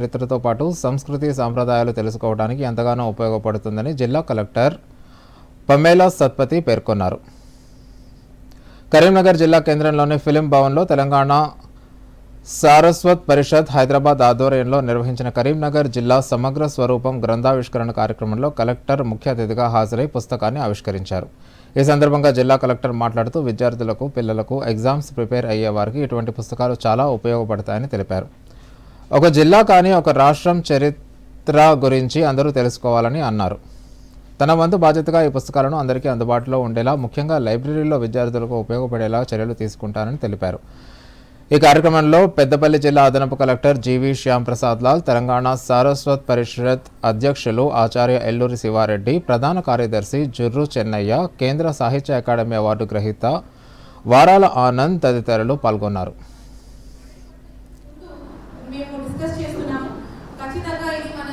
చరిత్రతో పాటు సంస్కృతి సాంప్రదాయాలు తెలుసుకోవడానికి ఎంతగానో ఉపయోగపడుతుందని జిల్లా కలెక్టర్ పమేలా సత్పతి పేర్కొన్నారు. కరీంనగర్ జిల్లా కేంద్రంలోని ఫిలిం భవన్లో తెలంగాణ సారస్వత్ పరిషత్ హైదరాబాద్ ఆధ్వర్యంలో నిర్వహించిన కరీంనగర్ జిల్లా సమగ్ర స్వరూపం గ్రంథావిష్కరణ కార్యక్రమంలో కలెక్టర్ ముఖ్య అతిథిగా హాజరై పుస్తకాన్ని ఆవిష్కరించారు. ఈ సందర్భంగా జిల్లా కలెక్టర్ మాట్లాడుతూ విద్యార్థులకు పిల్లలకు ఎగ్జామ్స్ ప్రిపేర్ అయ్యే వారికి ఇటువంటి పుస్తకాలు చాలా ఉపయోగపడతాయని తెలిపారు. ఒక జిల్లా కానీ ఒక రాష్ట్రం చరిత్ర గురించి అందరూ తెలుసుకోవాలని అన్నారు. తన వంతు బాధ్యతగా ఈ పుస్తకాలను అందరికీ అందుబాటులో ఉండేలా ముఖ్యంగా లైబ్రరీలో విద్యార్థులకు ఉపయోగపడేలా చర్యలు తీసుకుంటానని తెలిపారు. ఈ కార్యక్రమంలో పెద్దపల్లి జిల్లా అదనపు కలెక్టర్ జీవి శ్యాంప్రసాద్ లాల్ తెలంగాణ సారస్వత్ పరిషత్ అధ్యక్షులు ఆచార్య ఎల్లూరి శివారెడ్డి ప్రధాన కార్యదర్శి జుర్రు చెన్నయ్య కేంద్ర సాహిత్య అకాడమీ అవార్డు గ్రహీత వారాల ఆనంద్ తదితరులు పాల్గొన్నారు. మేము డిస్కస్ చేస్తున్నాము. ఖచ్చితంగా ఇది మన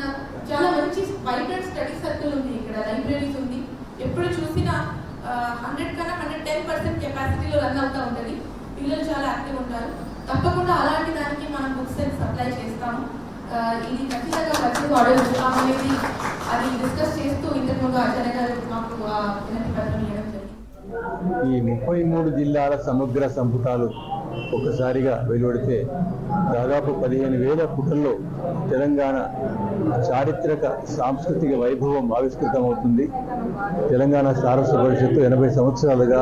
చాలా మంచి వైబ్రెంట్ స్టడీ సర్కిల్ ఉంది ఇక్కడ లైబ్రరీస్ ఉంది. ఎప్పుడు చూసినా హండ్రెడ్ కన్నా హండ్రెడ్ టెన్ పర్సెంట్ కెపాసిటీలో రన్ అవుతూ ఉంటుంది. పిల్లలు చాలా యాక్టివ్ ఉంటారు. తప్పకుండా అలాంటి దానికి మనం బుక్స్ సప్లై చేస్తాము. ఇది ఖచ్చితంగా వచ్చి ఆర్డర్ అనేది అది డిస్కస్ చేస్తూ ఇంతకు ముందు ఆచార్య గారు మాకు వినతి పత్రం ఇవ్వడం జరిగింది. ఈ ముప్పై మూడు జిల్లాల సమగ్ర సంపుటాలు ఒక్కసారిగా వెలువడితే దాదాపు పదిహేను వేల పుటల్లో తెలంగాణ చారిత్రక సాంస్కృతిక వైభవం ఆవిష్కృతమవుతుంది. తెలంగాణ సారస్వ పరిషత్తు ఎనభై సంవత్సరాలుగా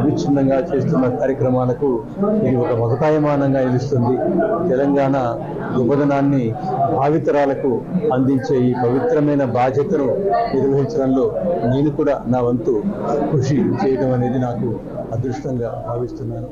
అవిచ్ఛిన్నంగా చేస్తున్న కార్యక్రమాలకు ఇది ఒక మగతాయమానంగా నిలుస్తుంది. తెలంగాణ గొప్పదనాన్ని భావితరాలకు అందించే ఈ పవిత్రమైన బాధ్యతను నిర్వహించడంలో నేను కూడా నా వంతు కృషి చేయడం అనేది నాకు అదృష్టంగా భావిస్తున్నాను.